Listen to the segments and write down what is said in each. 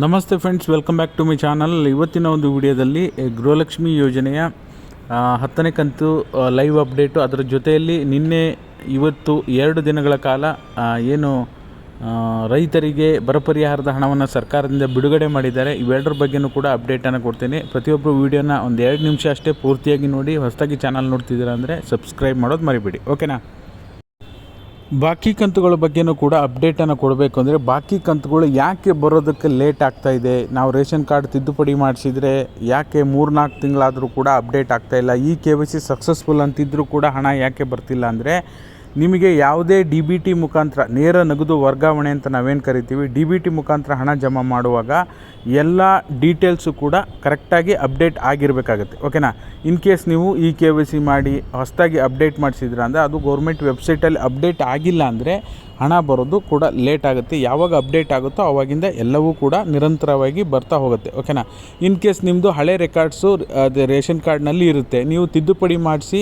ನಮಸ್ತೆ friends welcome back to my channel ಇವತ್ತಿನ ಒಂದು ವಿಡಿಯೋದಲ್ಲಿ ಗೃಹಲಕ್ಷ್ಮಿ ಯೋಜನೆಯ ಹತ್ತನೇ ಕಂತು ಲೈವ್ ಅಪ್ಡೇಟು ಅದರ ಜೊತೆಯಲ್ಲಿ ನಿನ್ನೆ, ಇವತ್ತು ಎರಡು ದಿನಗಳ ಕಾಲ ಏನು ರೈತರಿಗೆ ಬರ ಪರಿಹಾರದ ಹಣವನ್ನು ಸರ್ಕಾರದಿಂದ ಬಿಡುಗಡೆ ಮಾಡಿದ್ದಾರೆ. ಇವೆರಡರ ಬಗ್ಗೆನೂ ಕೂಡ ಅಪ್ಡೇಟನ್ನು ಕೊಡ್ತೀನಿ. ಪ್ರತಿಯೊಬ್ಬರು ವೀಡಿಯೋನ ಒಂದು ಎರಡು ನಿಮಿಷ ಅಷ್ಟೇ ಪೂರ್ತಿಯಾಗಿ ನೋಡಿ, ಹೊಸದಾಗಿ ಚಾನಲ್ ನೋಡ್ತಿದ್ದೀರಾ ಅಂದರೆ ಸಬ್ಸ್ಕ್ರೈಬ್ ಮಾಡೋದು ಮರಿಬೇಡಿ. ಓಕೆನಾ ಬಾಕಿ ಕಂತುಗಳ ಬಗ್ಗೆನೂ ಕೂಡ ಅಪ್ಡೇಟನ್ನು ಕೊಡಬೇಕು ಅಂದರೆ ಬಾಕಿ ಕಂತುಗಳು ಯಾಕೆ ಬರೋದಕ್ಕೆ ಲೇಟ್ ಆಗ್ತಾ ಇದೆ? ನಾವು ರೇಷನ್ ಕಾರ್ಡ್ ತಿದ್ದುಪಡಿ ಮಾಡಿಸಿದರೆ ಯಾಕೆ ಮೂರ್ನಾಲ್ಕು ತಿಂಗಳಾದರೂ ಕೂಡ ಅಪ್ಡೇಟ್ ಆಗ್ತಾ ಇಲ್ಲ? ಈ ಕೆ ವೈ ಸಿ ಸಕ್ಸಸ್ಫುಲ್ ಅಂತಿದ್ದರೂ ಕೂಡ ಹಣ ಯಾಕೆ ಬರ್ತಿಲ್ಲ ಅಂದರೆ ನಿಮಗೆ ಯಾವುದೇ ಡಿ ಬಿ ಟಿ ಮುಖಾಂತರ ನೇರ ನಗದು ವರ್ಗಾವಣೆ ಅಂತ ನಾವೇನು ಕರಿತೀವಿ, ಡಿ ಬಿ ಟಿ ಮುಖಾಂತರ ಹಣ ಜಮಾ ಮಾಡುವಾಗ ಎಲ್ಲ ಡೀಟೇಲ್ಸು ಕೂಡ ಕರೆಕ್ಟಾಗಿ ಅಪ್ಡೇಟ್ ಆಗಿರಬೇಕಾಗುತ್ತೆ. ಓಕೆನಾ? ಇನ್ ಕೇಸ್ ನೀವು ಇ ಕೆ ವೈ ಸಿ ಮಾಡಿ ಹೊಸದಾಗಿ ಅಪ್ಡೇಟ್ ಮಾಡಿಸಿದ್ರ ಅಂದರೆ ಅದು ಗೌರ್ಮೆಂಟ್ ವೆಬ್ಸೈಟಲ್ಲಿ ಅಪ್ಡೇಟ್ ಆಗಿಲ್ಲ ಅಂದರೆ ಹಣ ಬರೋದು ಕೂಡ ಲೇಟ್ ಆಗುತ್ತೆ. ಯಾವಾಗ ಅಪ್ಡೇಟ್ ಆಗುತ್ತೋ ಆವಾಗಿಂದ ಎಲ್ಲವೂ ಕೂಡ ನಿರಂತರವಾಗಿ ಬರ್ತಾ ಹೋಗುತ್ತೆ. ಓಕೆನಾ? ಇನ್ ಕೇಸ್ ನಿಮ್ಮದು ಹಳೆ ರೆಕಾರ್ಡ್ಸು, ಅದು ರೇಷನ್ ಕಾರ್ಡ್ನಲ್ಲಿ ಇರುತ್ತೆ, ನೀವು ತಿದ್ದುಪಡಿ ಮಾಡಿಸಿ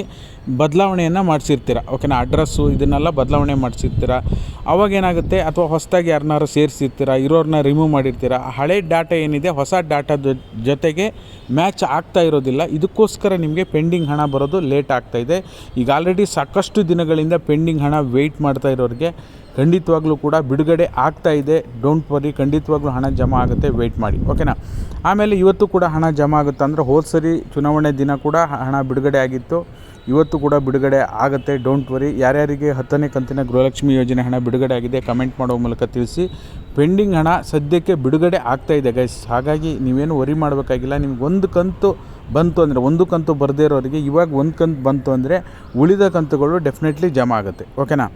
ಬದಲಾವಣೆಯನ್ನು ಮಾಡಿಸಿರ್ತೀರ. ಓಕೆನಾ? ಅಡ್ರೆಸ್ಸು ಇದನ್ನೆಲ್ಲ ಬದಲಾವಣೆ ಮಾಡಿಸಿರ್ತೀರ? ಅವಾಗ ಏನಾಗುತ್ತೆ? ಅಥವಾ ಹೊಸದಾಗಿ ಯಾರನ್ನಾರು ಸೇರಿಸಿರ್ತೀರ? ಇರೋರನ್ನ ರಿಮೂವ್ ಮಾಡಿರ್ತೀರ? ಹಳೆ ಡಾಟಾ ಏನಿದೆ, ಹೊಸ ಡಾಟಾದ ಜೊತೆಗೆ ಮ್ಯಾಚ್ ಆಗ್ತಾ ಇರೋದಿಲ್ಲ. ಇದಕ್ಕೋಸ್ಕರ ನಿಮಗೆ ಪೆಂಡಿಂಗ್ ಹಣ ಬರೋದು ಲೇಟ್ ಆಗ್ತಾ ಇದೆ. ಈಗ ಆಲ್ರೆಡಿ ಸಾಕಷ್ಟು ದಿನಗಳಿಂದ ಪೆಂಡಿಂಗ್ ಹಣ ವೆಯ್ಟ್ ಮಾಡ್ತಾ ಇರೋರಿಗೆ ಖಂಡಿತವಾಗ್ಲೂ ಕೂಡ ಬಿಡುಗಡೆ ಆಗ್ತಾ ಇದೆ. ಡೋಂಟ್ ವರಿ ಖಂಡಿತವಾಗ್ಲೂ ಹಣ ಜಮಾ ಆಗುತ್ತೆ ವೆಯ್ಟ್ ಮಾಡಿ. ಓಕೆನಾ ಆಮೇಲೆ ಇವತ್ತು ಕೂಡ ಹಣ ಜಮಾ ಆಗುತ್ತೆ? ಅಂದರೆ ಹೋದ ಸರಿ ಚುನಾವಣೆ ದಿನ ಕೂಡ ಹಣ ಬಿಡುಗಡೆ ಆಗಿತ್ತು. ಇವತ್ತು ಕೂಡ ಬಿಡುಗಡೆ ಆಗುತ್ತೆ. ಡೋಂಟ್ ವರಿ ಯಾರ್ಯಾರಿಗೆ ಹತ್ತನೇ ಕಂತಿನ ಗೃಹಲಕ್ಷ್ಮಿ ಯೋಜನೆ ಹಣ ಬಿಡುಗಡೆ ಆಗಿದೆ ಕಮೆಂಟ್ ಮಾಡೋ ಮೂಲಕ ತಿಳಿಸಿ. ಪೆಂಡಿಂಗ್ ಹಣ ಸದ್ಯಕ್ಕೆ ಬಿಡುಗಡೆ ಆಗ್ತಾಯಿದೆ ಗೈಸ್ ಹಾಗಾಗಿ ನೀವೇನು ವರಿ ಮಾಡಬೇಕಾಗಿಲ್ಲ. ನಿಮ್ಗೆ ಒಂದು ಕಂತು ಬಂತು ಅಂದರೆ ಒಂದು ಕಂತು ಬರದೇ ಇರೋರಿಗೆ ಇವಾಗ ಒಂದು ಕಂತು ಬಂತು ಅಂದರೆ ಉಳಿದ ಕಂತುಗಳು ಡೆಫಿನೆಟ್ಲಿ ಜಮಾ ಆಗುತ್ತೆ. ಓಕೆನಾ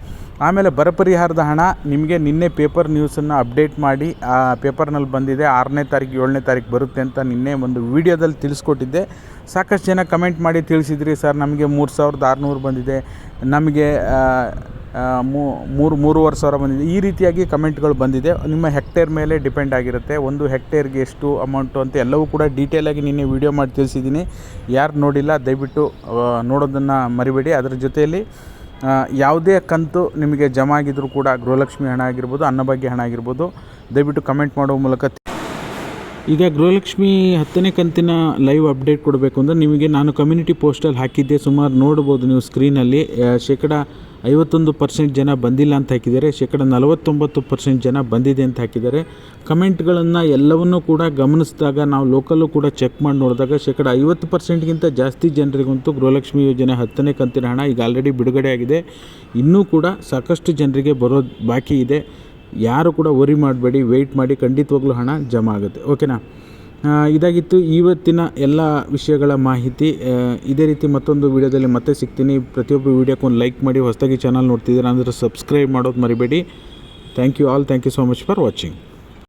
ಆಮೇಲೆ ಬರ ಪರಿಹಾರದ ಹಣ ನಿಮಗೆ ನಿನ್ನೆ ಪೇಪರ್ ನ್ಯೂಸನ್ನು ಅಪ್ಡೇಟ್ ಮಾಡಿ, ಆ ಪೇಪರ್ನಲ್ಲಿ ಬಂದಿದೆ, ಆರನೇ ತಾರೀಕು ಏಳನೇ ತಾರೀಕು ಬರುತ್ತೆ ಅಂತ ನಿನ್ನೆ ಒಂದು ವಿಡಿಯೋದಲ್ಲಿ ತಿಳಿಸ್ಕೊಟ್ಟಿದ್ದೆ. ಸಾಕಷ್ಟು ಜನ ಕಮೆಂಟ್ ಮಾಡಿ ತಿಳಿಸಿದ್ರಿ ಸರ್, ನಮಗೆ ಮೂರು ಸಾವಿರದ ಆರುನೂರು ಬಂದಿದೆ. ನಮಗೆ ಮೂರು, ಮೂರುವರೆ ಸಾವಿರ ಬಂದಿದೆ. ಈ ರೀತಿಯಾಗಿ ಕಮೆಂಟ್ಗಳು ಬಂದಿದೆ. ನಿಮ್ಮ ಹೆಕ್ಟೇರ್ ಮೇಲೆ ಡಿಪೆಂಡ್ ಆಗಿರುತ್ತೆ. ಒಂದು ಹೆಕ್ಟೇರ್ಗೆ ಎಷ್ಟು ಅಮೌಂಟು ಅಂತ ಎಲ್ಲವೂ ಕೂಡ ಡೀಟೇಲಾಗಿ ನಿನ್ನೆ ವೀಡಿಯೋ ಮಾಡಿ ತಿಳಿಸಿದ್ದೀನಿ. ಯಾರು ನೋಡಿಲ್ಲ, ದಯವಿಟ್ಟು ನೋಡೋದನ್ನು ಮರಿಬೇಡಿ. ಅದರ ಜೊತೆಯಲ್ಲಿ ಯಾವುದೇ ಕಂತು ನಿಮಗೆ ಜಮಾ ಆಗಿದ್ರೂ ಕೂಡ ಗೃಹಲಕ್ಷ್ಮಿ ಹಣ ಆಗಿರ್ಬೋದು, ಅನ್ನಭಾಗ್ಯ ಹಣ ಆಗಿರ್ಬೋದು, ದಯವಿಟ್ಟು ಕಮೆಂಟ್ ಮಾಡುವ ಮೂಲಕ ಈಗ ಗೃಹಲಕ್ಷ್ಮಿ ಹತ್ತನೇ ಕಂತಿನ ಲೈವ್ ಅಪ್ಡೇಟ್ ಕೊಡಬೇಕು ಅಂದರೆ ನಿಮಗೆ ನಾನು ಕಮ್ಯುನಿಟಿ ಪೋಸ್ಟಲ್ಲಿ ಹಾಕಿದ್ದೆ. ಸುಮಾರು ನೋಡ್ಬೋದು ನೀವು ಸ್ಕ್ರೀನಲ್ಲಿ ಶೇಕಡ ಐವತ್ತೊಂದು ಪರ್ಸೆಂಟ್ ಜನ ಬಂದಿಲ್ಲ ಅಂತ ಹಾಕಿದ್ದಾರೆ. ಶೇಕಡ ನಲವತ್ತೊಂಬತ್ತು ಪರ್ಸೆಂಟ್ ಜನ ಬಂದಿದೆ ಅಂತ ಹಾಕಿದ್ದಾರೆ. ಕಮೆಂಟ್ಗಳನ್ನು ಎಲ್ಲವನ್ನೂ ಕೂಡ ಗಮನಿಸಿದಾಗ, ನಾವು ಲೋಕಲ್ಲು ಕೂಡ ಚೆಕ್ ಮಾಡಿ ನೋಡಿದಾಗ ಶೇಕಡ ಐವತ್ತು ಪರ್ಸೆಂಟ್ಗಿಂತ ಜಾಸ್ತಿ ಜನರಿಗಂತೂ ಗೃಹಲಕ್ಷ್ಮಿ ಯೋಜನೆ ಹತ್ತನೇ ಕಂತಿನ ಹಣ ಈಗ ಆಲ್ರೆಡಿ ಬಿಡುಗಡೆ ಆಗಿದೆ. ಇನ್ನೂ ಕೂಡ ಸಾಕಷ್ಟು ಜನರಿಗೆ ಬರೋದು ಬಾಕಿ ಇದೆ. ಯಾರು ಕೂಡ ವರಿ ಮಾಡಬೇಡಿ ವೆಯ್ಟ್ ಮಾಡಿ ಖಂಡಿತವಾಗ್ಲೂ ಹಣ ಜಮಾ ಆಗುತ್ತೆ. ಓಕೆನಾ ಇದಾಗಿತ್ತು ಇವತ್ತಿನ ಎಲ್ಲ ವಿಷಯಗಳ ಮಾಹಿತಿ. ಇದೇ ರೀತಿ ಮತ್ತೊಂದು ವೀಡಿಯೋದಲ್ಲಿ ಮತ್ತೆ ಸಿಗ್ತೀನಿ. ಪ್ರತಿಯೊಬ್ಬರು ವೀಡಿಯೋಕ್ಕೆ ಒಂದು ಲೈಕ್ ಮಾಡಿ, ಹೊಸದಾಗಿ ಚಾನಲ್ ನೋಡ್ತಿದ್ದೀರಾ ಅಂದರೆ ಸಬ್ಸ್ಕ್ರೈಬ್ ಮಾಡೋದು ಮರಿಬೇಡಿ. Thank you all thank you so much for watching